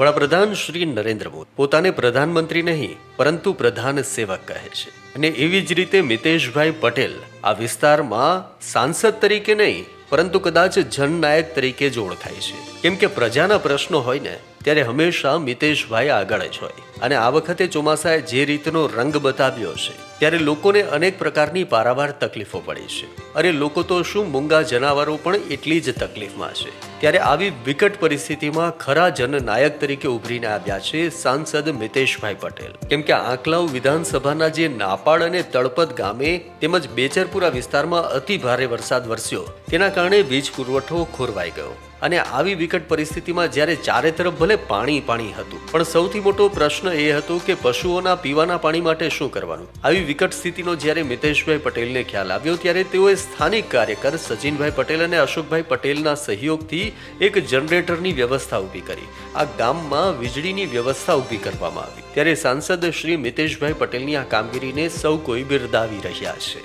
વડાપ્રધાન શ્રી નરેન્દ્ર મોદી. પોતાને પ્રધાનમંત્રી નહીં, પરંતુ પ્રધાન સેવક કહે છે. અને એવી જ રીતે મિતેશભાઈ પટેલ આ વિસ્તારમાં સાંસદ તરીકે નહીં, પરંતુ કદાચ જનનાયક તરીકે જ ઓળખાય છે. કેમ કે પ્રજાના પ્રશ્નો હોય ને, ત્યારે હંમેશા મિતેશભાઈ આગળ જ હોય. અને આ વખતે ચોમાસાએ જે રીતનો રંગ બતાવ્યો છે, ત્યારે લોકોને અનેક પ્રકારની પારાવાર તકલીફો પડી છે. અરે લોકો તો શું મૂંગા જનાવરો પણ એટલી જ તકલીફમાં છે. ત્યારે આવી વિકટ પરિસ્થિતિમાં ખરા જનનાયક તરીકે ઉભરીને આવ્યા છે સાંસદ મિતેશભાઈ પટેલ. કેમ કે આંકલાવ વિધાનસભાના જે નાપાડ અને તળપદ ગામે તેમજ બેચરપુરા વિસ્તારમાં અતિ ભારે વરસાદ વરસ્યો. તેના કારણે વીજ પુરવઠો ખોરવાઈ ગયો. અને આવી વિકટ પરિસ્થિતિમાં જ્યારે ચારે તરફ ભલે પાણી પાણી હતું, પણ સૌથી મોટો પ્રશ્ન એ હતો કે પશુઓના પીવાના પાણી માટે શું કરવાનું? આવી વિકટ સ્થિતિનો જ્યારે મિતેશભાઈ પટેલને ખ્યાલ આવ્યો, ત્યારે તેઓએ સ્થાનિક કાર્યકર સચિનભાઈ પટેલ અને અશોકભાઈ પટેલના સહયોગથી એક જનરેટરની વ્યવસ્થા ઊભી કરી. આ ગામમાં વીજળીની વ્યવસ્થા ઊભી કરવામાં આવી. ત્યારે સાંસદ શ્રી મિતેશભાઈ પટેલની આ કામગીરીને સૌ કોઈ બિરદાવી રહ્યા છે.